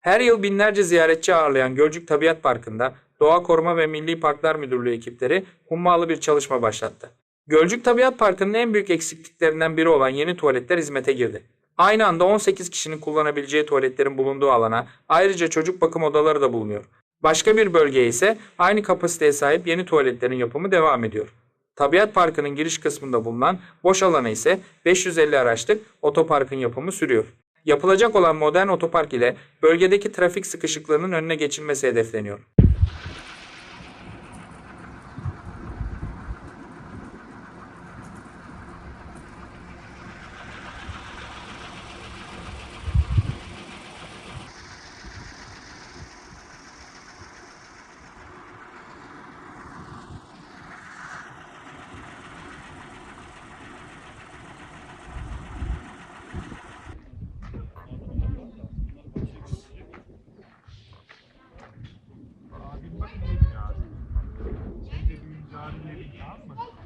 Her yıl binlerce ziyaretçi ağırlayan Gölcük Tabiat Parkı'nda Doğa Koruma ve Milli Parklar Müdürlüğü ekipleri hummalı bir çalışma başlattı. Gölcük Tabiat Parkı'nın en büyük eksikliklerinden biri olan yeni tuvaletler hizmete girdi. Aynı anda 18 kişinin kullanabileceği tuvaletlerin bulunduğu alana ayrıca çocuk bakım odaları da bulunuyor. Başka bir bölgeye ise aynı kapasiteye sahip yeni tuvaletlerin yapımı devam ediyor. Tabiat Parkı'nın giriş kısmında bulunan boş alana ise 550 araçlık otoparkın yapımı sürüyor. Yapılacak olan modern otopark ile bölgedeki trafik sıkışıklığının önüne geçilmesi hedefleniyor. haben.